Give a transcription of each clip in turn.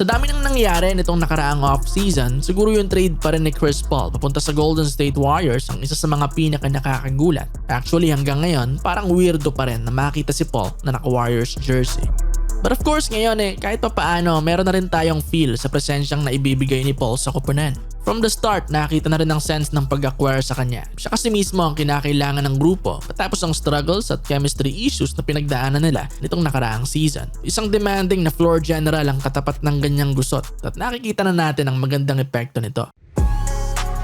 Sa dami nang nangyari nitong nakaraang off-season, siguro yung trade pa rin ni Chris Paul papunta sa Golden State Warriors ang isa sa mga pinaka nakakagulat. Actually hanggang ngayon, parang weirdo pa rin na makita si Paul na naka-Warriors jersey. But of course ngayon eh, kahit pa paano, meron na rin tayong feel sa presensyang na ibibigay ni Paul sa kupunan. From the start, nakita na rin ang sense ng pag-acquire sa kanya. Siya kasi mismo ang kinakailangan ng grupo patapos ang struggles at chemistry issues na pinagdaanan nila nitong nakaraang season. Isang demanding na floor general ang katapat ng ganyang gusot at nakikita na natin ang magandang epekto nito.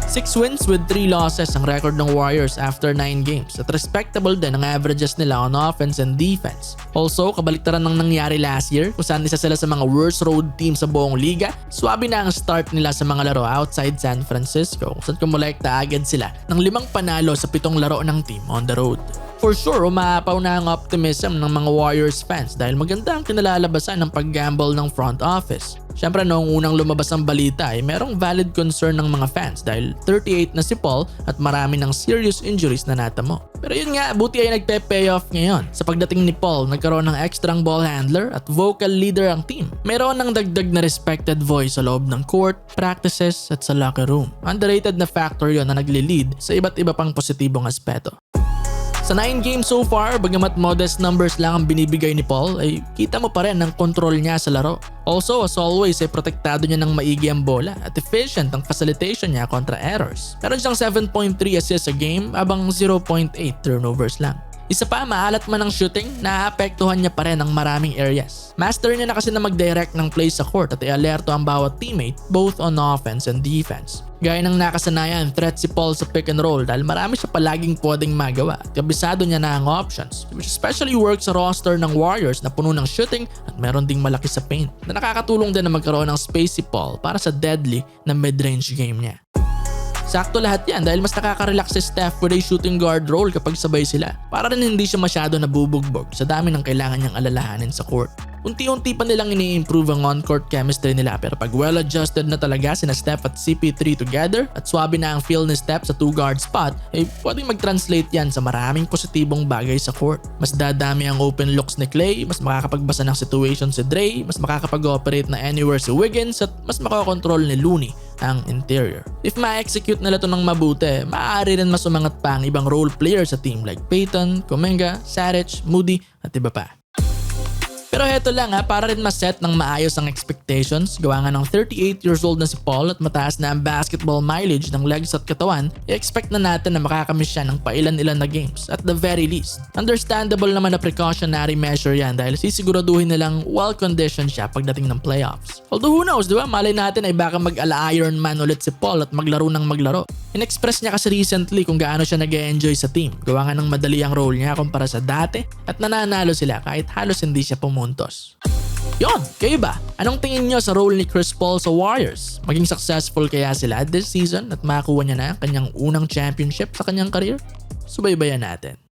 6 wins with 3 losses ang record ng Warriors after 9 games at respectable din ang averages nila on offense and defense. Also, kabaliktaran ng nangyari last year kung saan isa sila sa mga worst road team sa buong liga, swabe na ang start nila sa mga laro outside San Francisco kung saan kumulekta agad sila ng limang panalo sa pitong laro ng team on the road. For sure, umapaw na ang optimism ng mga Warriors fans dahil maganda ang kinalalabasan ng pag-gamble ng front office. Siyempre noong unang lumabas ang balita ay merong valid concern ng mga fans dahil 38 na si Paul at marami ng serious injuries na natamo. Pero yun nga, buti ay nagpe-payoff ngayon. Sa pagdating ni Paul, nagkaroon ng extrang ball handler at vocal leader ang team. Mayroon ng dagdag na respected voice sa loob ng court, practices at sa locker room. Underrated na factor yon na nagli-lead sa iba't iba pang positibong aspeto. Sa 9 games so far, bagamat modest numbers lang ang binibigay ni Paul, ay kita mo pa rin ang control niya sa laro. Also, as always, ay protektado niya ng maigi ang bola at efficient ang facilitation niya kontra errors. Meron siyang 7.3 assists a game abang 0.8 turnovers lang. Isa pa, maalat man ang shooting, naapektuhan niya pa rin ang maraming areas. Master niya na kasi na mag-direct ng plays sa court at i-alerto ang bawat teammate both on offense and defense. Gaya ng nakasanayan, threat si Paul sa pick and roll dahil marami siya palaging pwedeng magawa at kabisado niya na ang options which especially works sa roster ng Warriors na puno ng shooting at meron ding malaki sa paint na nakakatulong din na magkaroon ng space si Paul para sa deadly na mid-range game niya. Sakto lahat yan dahil mas nakaka-relax si Steph with a shooting guard role kapag sabay sila para rin hindi siya masyado nabubugbog sa dami ng kailangan niyang alalahanin sa court. Unti-unti pa nilang ini-improve ang on-court chemistry nila pero pag well-adjusted na talaga sina Steph at CP3 together at swabe na ang feel ni Steph sa two guard spot, eh, pwedeng mag-translate yan sa maraming positibong bagay sa court. Mas dadami ang open looks ni Clay, mas makakapagbasa ng situation si Dre, mas makakapag-operate na anywhere si Wiggins at mas makakontrol ni Looney ang interior. If ma-execute nila to ng mabuti, maaari rin mas umangat pa ang ibang role players sa team like Peyton, Kumenga, Saric, Moody at iba pa. Pero heto lang ha, para rin maset ng maayos ang expectations, gawa nga ng 38 years old na si Paul at mataas na ang basketball mileage ng legs at katawan, i-expect na natin na makakamiss siya ng pailan-ilan na games, at the very least. Understandable naman na precautionary measure yan dahil sisiguraduhin nilang well-conditioned siya pagdating ng playoffs. Although who knows, di ba? Malay natin ay baka mag-ala Iron Man ulit si Paul at maglaro ng maglaro. In-express niya kasi recently kung gaano siya nag enjoy sa team. Gawa nga ng madali ang role niya kumpara sa dati at nananalo sila kahit halos hindi siya pumuntos. Yon, kayo ba? Anong tingin nyo sa role ni Chris Paul sa Warriors? Maging successful kaya sila this season at makakuha niya na ang kanyang unang championship sa kanyang career? Subaybayan natin.